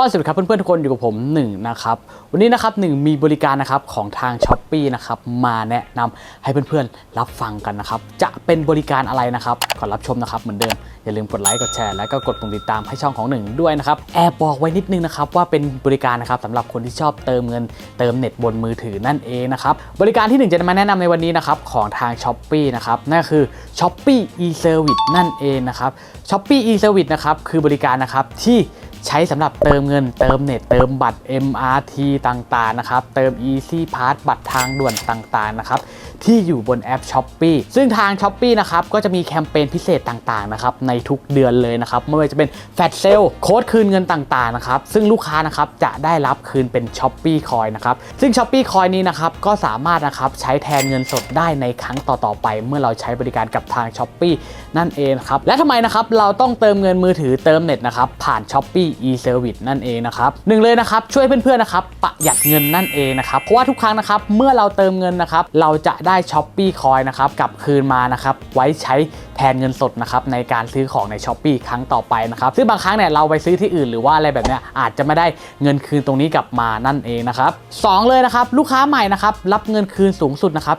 ก็สวัสดีครับเพื่อนๆทุกคนอยู่กับผมหนึ่งนะครับวันนี้นะครับหนึ่งมีบริการนะครับของทาง s h อ p e e นะครับมาแนะนำให้เพื่อนๆรับฟังกันนะครับจะเป็นบริการอะไรนะครับก่อนรับชมนะครับเหมือนเดิมอย่าลืมกดไลค์กดแชร์และก็กดปุ่มติดตามให้ช่องของหนึ่งด้วยนะครับแอบบอกไว้นิดนึงนะครับว่าเป็นบริการนะครับสำหรับคนที่ชอบเติมเงินเติมเน็ตบนมือถือนั่นเองนะครับบริการที่หนึ่งจะมาแนะนำในวันนี้นะครับของทาง s h อ p e e นะครับนั่นก็คือ s h o p e e e-service นั่นเองนะครับ s h o p e e e-service นะครับคือบริการนะครับที่ ใช้สำหรับเติมเงินเติมเน็ตเติมบัตร MRT ต่างๆนะครับ เติม Easy Pass บัตรทางด่วนต่างๆนะครับ ที่อยู่บนแอป s h o p e e ซึ่งทาง s h o p e e นะครับก็จะมีแคมเปญพิเศษต่างๆนะครับในทุกเดือนเลยนะครับไม่ว่าจะเป็นแฟลชเซลโค้ดคืนเงินต่างๆนะครับซึ่งลูกค้านะครับจะได้รับคืนเป็น s h o p e e Coin นะครับซึ่ง s h o p e e Coin นี้นะครับก็สามารถนะครับใช้แทนเงินสดได้ในครั้งต่อๆไป เมื่อเราใช้บริการกับทาง s h o p e e นั่นเองครับและทำไมนะครับเราต้องเติมเงินมือถือเติมเน็ตนะครับผ่าน s h o p e e e-service นั่นเองนะครับหนึ่งเลยนะครับช่วยเพื่อนๆนะครับประหยัดเงินนั่นเองนะครับเพราะว่าทุกครั้งนะครับเมื่อเราเติมเงินนะครับเราจะได้ช้อปปี้คอยนะครับกลับคืนมานะครับไว้ใช้แทนเงินสดนะครับในการซื้อของในช้อปปีครั้งต่อไปนะครับซึ่งบางครั้งเนี่ยเราไปซื้อที่อื่นหรือว่าอะไรแบบเนี้ยอาจจะไม่ได้เงินคืนตรงนี้กลับมานั่นเองนะครับสองเลยนะครับลูกค้าใหม่นะครับรับเงินคืนสูงสุดนะครับ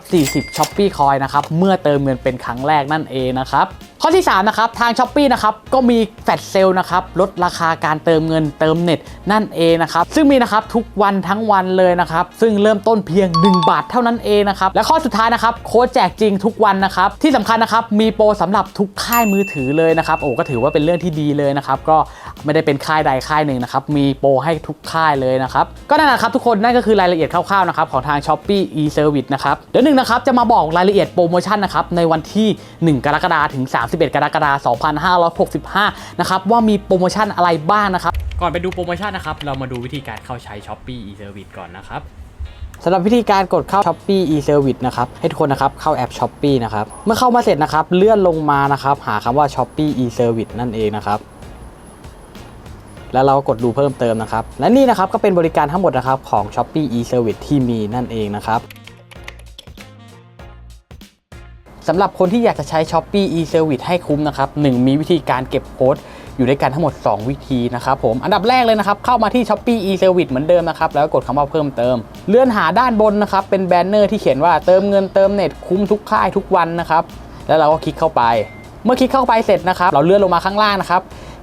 40ช้อปปี้คอยนะครับเมื่อเติมเงินเป็นครั้งแรกนั่นเองนะครับ ข้อที่ 3 นะครับ ทาง s h อ p e e นะครับ ก็มีแฟลชเซลนะครับ ลดราคาการเติมเงินเติมเน็ตนั่นเองนะครับ ซึ่งมีนะครับ ทุกวันทั้งวันเลยนะครับ ซึ่งเริ่มต้นเพียง 1 บาทเท่านั้นเองนะครับ และข้อสุดท้ายนะครับ โค้ดแจกจริงทุกวันนะครับ ที่สำคัญนะครับ มีโปรสำหรับทุกค่ายมือถือเลยนะครับ โอ้ก็ถือว่าเป็นเรื่องที่ดีเลยนะครับ ก็ไม่ได้เป็นค่ายใดค่ายหนึ่งนะครับ มีโปรให้ทุกค่ายเลยนะครับ ก็นั่นแหละครับทุกคน นั่นก็คือรายละเอียดคร่าวๆนะครับของทาง s h อ p e e e-service นะครับ เดี๋ยวหนึ่งนะครับจะมาบอกรายละเอียดโปรโมชั่นนะครับในวันที่ 1 กรกฎาคมถึง31 กรกฎาคม 2565 นะครับ ว่ามีโปรโมชั่นอะไรบ้างนะครับ ก่อนไปดูโปรโมชั่นนะครับ เรามาดูวิธีการเข้าใช้ s h อ p e e e-service ก่อนนะครับสำหรับวิธีการกดเข้า s h อ p e e e-service นะครับให้ทุกคนนะครับเข้าแอป s h อ p e e นะครับเมื่อเข้ามาเสร็จนะครับเลื่อนลงมานะครับหาคำว่า s h อ p e e e-service นั่นเองนะครับแล้วเราก็กดดูเพิ่มเติมนะครับ และนี่นะครับก็เป็นบริการทั้งหมดนะครับของ s h อ p e e e-service ที่มีนั่นเองนะครับ สำหรับคนที่อยากจะใช้ s h อ p e e e-service ให้คุ้มนะครับ1มีวิธีการเก็บโค้ดอยู่ด้วยกันทั้งหมด 2 วิธีนะครับผมอันดับแรกเลยนะครับ เข้ามาที่ s h อ p e e e-service เหมือนเดิมนะครับ แล้วก็กดคำว่าเพิ่มเติม เลื่อนหาด้านบนนะครับ เป็นแบนเนอร์ที่เขียนว่าเติมเงินเติมเน็ตคุ้มทุกค่ายทุกวันนะครับ แล้วเราก็คลิกเข้าไป เมื่อคลิกเข้าไปเสร็จนะครับ เราเลื่อนลงมาข้างล่างนะครับ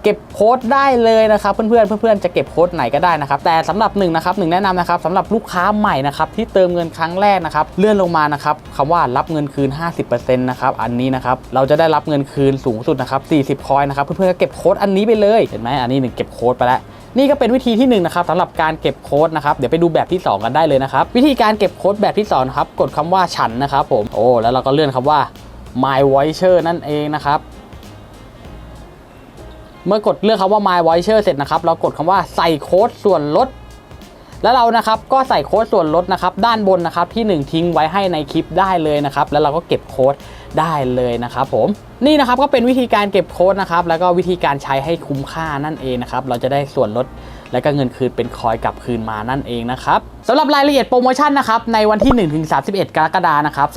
เก็บโค้ดได้เลยนะครับเพื่อนๆเพื่อนๆจะเก็บโค้ดไหนก็ได้นะครับแต่สำหรับหนึ่งนะครับหนึ่งแนะนำนะครับสำหรับลูกค้าใหม่นะครับที่เติมเงินครั้งแรกนะครับเลื่อนลงมานะครับคำว่ารับเงินคืน 50%นะครับอันนี้นะครับเราจะได้รับเงินคืนสูงสุดนะครับ40คอยนะครับเพื่อนๆก็เก็บโค้ดอันนี้ไปเลยเห็นไหมอันนี้หนึ่งเก็บโค้ดไปแล้วนี่ก็เป็นวิธีที่1นงนะครับสำหรับการเก็บโค้ดนะครับเดี๋ยวไปดูแบบที่ 2 กันได้เลยนะครับวิธีการเก็บโค้ดแบบที่2ครับกดคำว่าฉันนะครับผมโอ้แล้วเราก็เลื่อนคำว่า my voucher นั่นเองนะครับ เมื่อกดเลือกคำว่า My Voucher เสร็จนะครับ เรากดคำว่าใส่โค้ดส่วนลด แล้วเรานะครับก็ใส่โค้ดส่วนลดนะครับ ด้านบนนะครับที่ 1 ทิ้งไว้ให้ในคลิปได้เลยนะครับ แล้วเราก็เก็บโค้ดได้เลยนะครับผมนี่นะครับก็เป็นวิธีการเก็บโค้ดนะครับ แล้วก็วิธีการใช้ให้คุ้มค่านั่นเองนะครับ เราจะได้ส่วนลด และก็เงินคืนเป็นคอยกลับคืนมานั่นเองนะครับสำหรับรายละเอียดโปรโมชั่นนะครับในวันที่ 1 ถึง 31 กรกฎานะครับ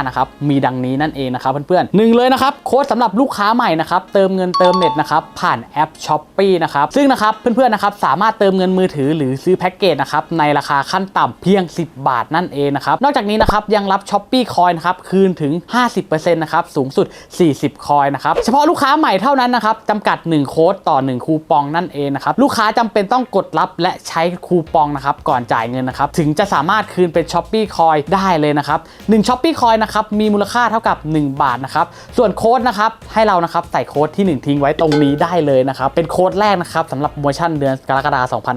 2565 นะครับมีดังนี้นั่นเองนะครับเพื่อนๆหนึ่งเลยนะครับโค้ดสำหรับลูกค้าใหม่นะครับเติมเงินเติมเน็ตนะครับผ่านแอป s h อ p e e นะครับซึ่งนะครับเพื่อนๆนะครับสามารถเติมเงินมือถือหรือซื้อแพ็กเกจนะครับในราคาขั้นต่ำเพียง 10 บาทนั่นเองนะครับนอกจากนี้นะครับยังรับ s h อ p e e คอยนะครับคืนถึง 50%นะครับสูงสุด 40 คอยนะครับเฉพาะลูกค้าใหม่เท่านั้นนะครับจำกัด 1 โค้ดต่อ 1 คูปองนั่นเองนะครับลูกค้าจำเป็นต้องกดรับและใช้คูปองนะครับก่อนจ่ายเงินนะครับถึงจะสามารถคืนเป็น s h อ p e e คอยได้เลยนะครับ1 s h อ p e e คอยนะครับมีมูลค่าเท่ากับ 1 บาทนะครับส่วนโค้ดนะครับให้เรานะครับใส่โค้ดที่ 1 ทิ้งไว้ตรงนี้ได้เลยนะครับเป็นโค้ดแรกนะครับสำหรับโปรโมชั่นเดือนกรกฎาคม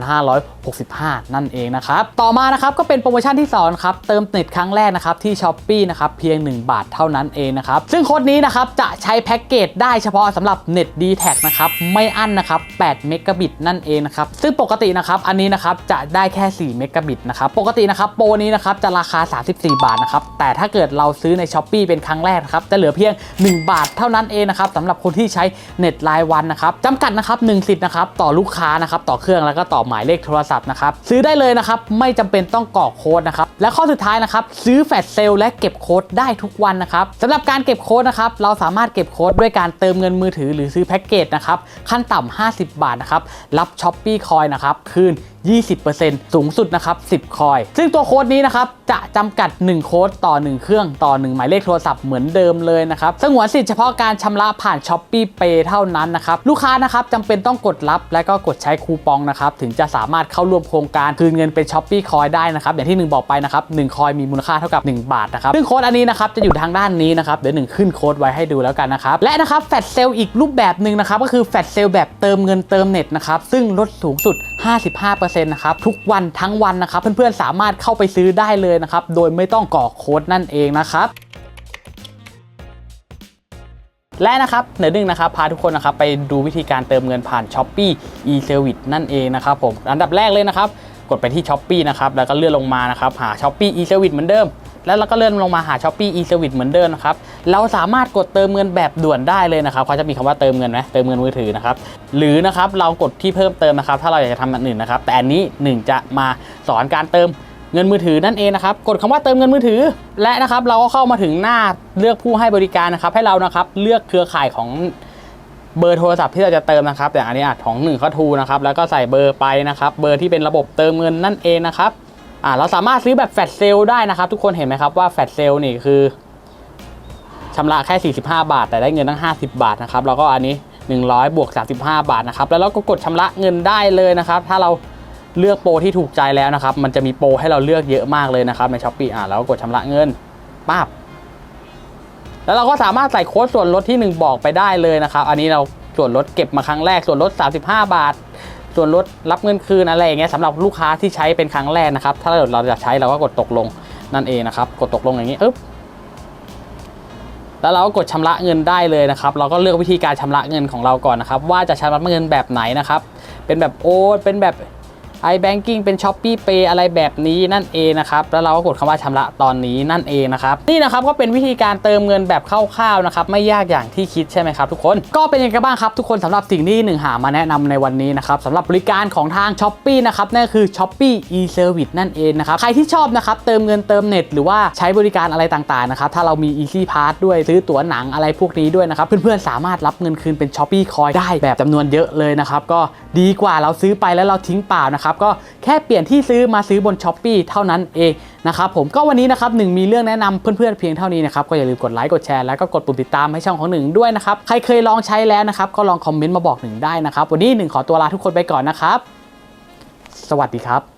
2565 นั่นเองนะครับต่อมานะครับก็เป็นโปรโมชั่นที่2ครับเติมเน็ตครั้งแรกนะครับที่ s h อ p e e นะครับเพียง 1 บาทเท่านั้นเองนะครับซึ่งโค้ดนี้นะครับจะใช้แพ็กเกจได้เฉพาะสำหรับเน็ต d t แทนะครับไม่อั้นนะครับ8เมกะบิตนั่นเองนะครับซึ่งปกตินะครับอันนี้นะครับจะได้แค่ 4 เมกะบิตนะครับปกตินะครับโปรนี้นะครับจะราคา 34 บาทนะครับแต่ถ้าเกิดเราซื้อใน s h อ p e e เป็นครั้งแรกนะครับจะเหลือเพียง 1 บาทเท่านั้นเองนะครับสำหรับคนที่ใช้เน็ตรายวันนะครับจำกัดนะครับ1สิทธิ์นะครับต่อลูกค้านะครับต่อเครื่องแล้วก็ต่อหมายเลขโทรศัพท์นะครับซื้อได้เลยนะครับไม่จำเป็นต้องกรอกโค้ดนะครับและข้อสุดท้ายนะครับซื้อแฟลชเซลและเก็บโค้ดได้ทุกวันนะครับสำหรับการเก็บโค้ดนะครับเราสามารถเก็บโค้ดด้วยการเติมเงินมือถือหรือซื้อแพ็กเกจนะครับขั้นต่ำ50 บาทนะครับรับ s h ช้อปปี้คอยนะครับคืน 20%สูงสุดนะครับ 10 คอย ซึ่งตัวโค้ดนี้นะครับ จะจำกัด 1 โค้ดต่อ 1 เครื่องต่อ 1 หมายเลขโทรศัพท์เหมือนเดิมเลยนะครับ สงวนสิทธิ์เฉพาะการชำระผ่าน s h อ p e e Pay เท่านั้นนะครับ ลูกค้านะครับจำเป็นต้องกดรับ และก็กดใช้คูปองนะครับ ถึงจะสามารถเข้าร่วมโครงการคืนเงินเป็น s h อ p e e คอยได้นะครับ อย่างที่หนึ่งบอกไปนะครับ 1 คอยมีมูลค่าเท่ากับ 1 บาทนะครับซึ่งโค้ดอันนี้นะครับจะอยู่ทางด้านนี้นะครับเดี๋ยวหนึ่งขึ้นโค้ดไว้ให้ดูแล้วกันนะครับและนะครับแฟลชเซลอีกรูปแบบหนึ่งนะครับก็คือแฟลชเซลแบบเติมเงินเติมเน็ตนะครับซึ่งลดสูงสุด 55%นะครับทุกวันทั้งวันนะครับเพื่อนๆสามารถเข้าไปซื้อได้เลยนะครับโดยไม่ต้องกรอกโค้ดนั่นเองนะครับและนะครับเดี๋ยวหนึ่งนะครับพาทุกคนนะครับไปดูวิธีการเติมเงินผ่าน s h อ p e e e-service นั่นเองนะครับผมอันดับแรกเลยนะครับ กดไปที่ s h อ p e e นะครับแล้วก็เลื่อนลงมานะครับหา s h อ p e e e-service เหมือนเดิม แล้วเราก็เลื่อนลงมาหา s h อ p e e e-service เหมือนเดิมนะครับ เราสามารถกดเติมเงินแบบด่วนได้เลยนะครับเขาจะมีคำว่าเติมเงินไหมเติมเงินมือถือนะครับ หรือนะครับเรากดที่เพิ่มเติมนะครับ ถ้าเราอยากจะทำอันอื่นนะครับ แต่อันนี้หนึ่งจะมาสอนการเติมเงินมือถือนั่นเองนะครับ กดคำว่าเติมเงินมือถือ และนะครับเราก็เข้ามาถึงหน้าเลือกผู้ให้บริการนะครับ ให้เรานะครับเลือกเครือข่ายของเบอร์โทรศัพท์ที่เราจะเติมนะครับแต่อันนี้อาจของหนึ่งเขาทูนะครับแล้วก็ใส่เบอร์ไปนะครับ เบอร์ที่เป็นระบบเติมเงินนั่นเองนะครับ อ่าเราสามารถซื้อแบบแฟลชเซลได้นะครับ ทุกคนเห็นไหมครับว่าแฟลชเซลนี่คือชำระแค่ 45 บาท แต่ได้เงินตั้ง 50 บาทนะครับแล้วก็อันนี้ 100บวก35 บาทนะครับแล้วเราก็กดชำระเงินได้เลยนะครับ ถ้าเราเลือกโปรที่ถูกใจแล้วนะครับ มันจะมีโปรให้เราเลือกเยอะมากเลยนะครับในช้อปปี้อ่าแล้วก็กดชำระเงินป้าบแล้วเราก็สามารถใส่โค้ดส่วนลดที่ 1 บอกไปได้เลยนะครับ อันนี้เราส่วนลดเก็บมาครั้งแรกส่วนลด 35 บาท ส่วนลดรับเงินคืนอะไรอย่างเงี้ยสำหรับลูกค้าที่ใช้เป็นครั้งแรกนะครับ ถ้าเราจะใช้เราก็กดตกลงนั่นเองนะครับ กดตกลงอย่างนี้อึ๊บแล้วเราก็กดชำระเงินได้เลยนะครับ เราก็เลือกวิธีการชำระเงินของเราก่อนนะครับ ว่าจะชำระเงินแบบไหนนะครับ เป็นแบบโอนเป็นแบบ iBanking เป็น s h อ p e e Pay อะไรแบบนี้นั่นเองนะครับแล้วเราก็กดคำว่าชำระตอนนี้นั่นเองนะครับนี่นะครับก็เป็นวิธีการเติมเงินแบบคร่าวๆนะครับไม่ยากอย่างที่คิดใช่ไหมครับทุกคนก็เป็นยังไงบ้างครับทุกคนสำหรับสิ่งที่หนึ่งหามาแนะนำในวันนี้นะครับสำหรับบริการของทาง s h อ p e e นะครับนั่นคือ s h อ p e e e-service นั่นเองนะครับใครที่ชอบนะครับเติมเงินเติมเน็ตหรือว่าใช้บริการอะไรต่างๆนะครับถ้าเรามี Easy Pass ด้วยซื้อตั๋วหนังอะไรพวกนี้ด้วยนะครับเพื่อนๆสามารถรับเงินคืนเป็น s h อ p e e Coin ได้แบบจำนวนเยอะเลยนะครับก็ดีกว่าเราซื้อไปแล้วเราทิ้งเปล่านะครับก็แค่เปลี่ยนที่ซื้อมาซื้อบนช้อปปีเท่านั้นเองนะครับผมก็วันนี้นะครับหนึ่งมีเรื่องแนะนำเพื่อนๆเพียงเท่านี้นะครับก็อย่าลืมกดไลค์กดแชร์แล้วก็กดปุ่มติดตามให้ช่องของหนึ่งด้วยนะครับใครเคยลองใช้แล้วนะครับก็ลองคอมเมนต์มาบอกหนึ่งได้นะครับวันนี้หนึ่งขอตัวลาทุกคนไปก่อนนะครับสวัสดีครับ